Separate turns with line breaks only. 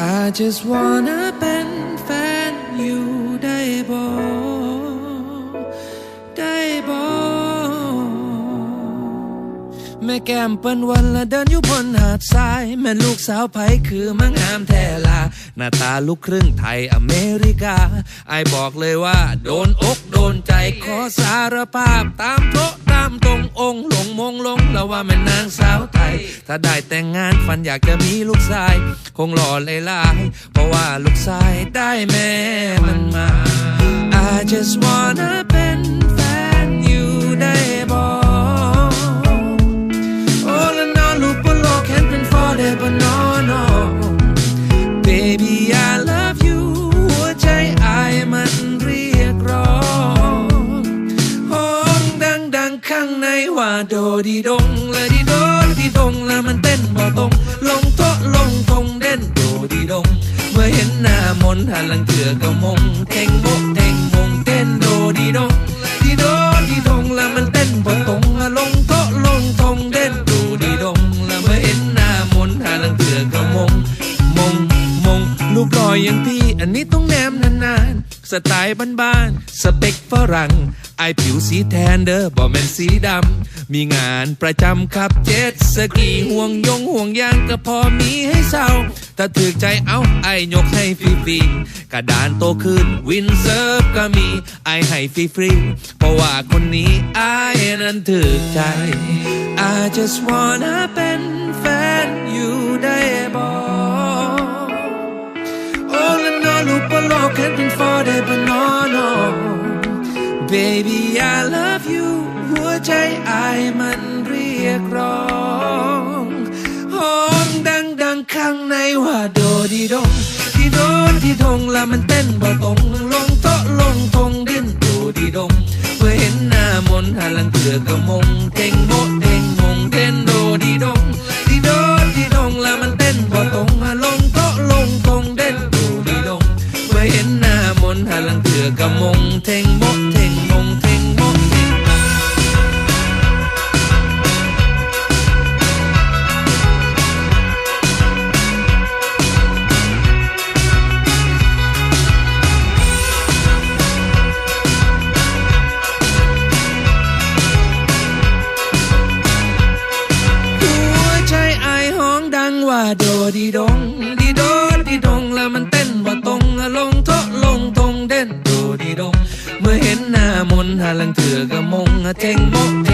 I just wanna เป็นแฟนอยู่ได้บ่ได้บ่แม่แก้มเปิ้นวันละเดินอยู่บนหาดทราย แม่ลูกสาวไผคือมังงามแท้ลา หน้าตาลูกครึ่งไทยอเมริกา ไอบอกเลยว่า โดนอกโดนใจขอสารภาพตามโต๊ะตามตรงองค์หลงมงลงแล้วว่าแม่นางสาวไทย ถ้าได้แต่งงานฝันอยากจะมีลูกชาย คงหล่อเลยลาย เพราะว่าลูกชายได้แม่มันมา I just wanna เข้างในว่าโดดีดงและดีโดดีดงแล้วมันเต้นบ่ตรงลงโต๊ะลงทงเด่นโดดีดง เมื่อเห็นหน้ามนหันหลังเถื่อก็มงเท่งโบ อย่างพี่อันนี้ต้องแนมนานๆ สไตล์บ้านๆ สเปคฝรั่ง ไอผิวสีแทนเด้อบ่แมนสีดำ มีงานประจำขับเจ็ตสกีห่วงยงห่วงยางก็พอมีให้เศร้าถ้าถือใจเอาไอยกให้ฟรีๆกระดานโตขึ้นวินเซิร์ฟก็มีไอให้ฟรีๆเพราะว่าคนนี้ไอนั้นถือใจ I just wanna เป็นแฟนอยู่ได้บ่ All all ลูกบนโลก can't been for that but no no Baby I love you หัวใจไอมันเรียกร้องห้องดังดังข้างในว่าโดดีดงดีโดดีดงล้วมันเต้นบ่ตรงลงโต๊ะลงทงดิ้นโดดีดงเมื่อเห็นหน้ามนหันหลังเถือกก็มง เห็นหน้ามนหันหลังเถือกก็มงเท่งโมะเท่งมงเท่งโมะเท่งหัวใจไอายห้องดังว่าโดดีดงดีโดดีดง ก็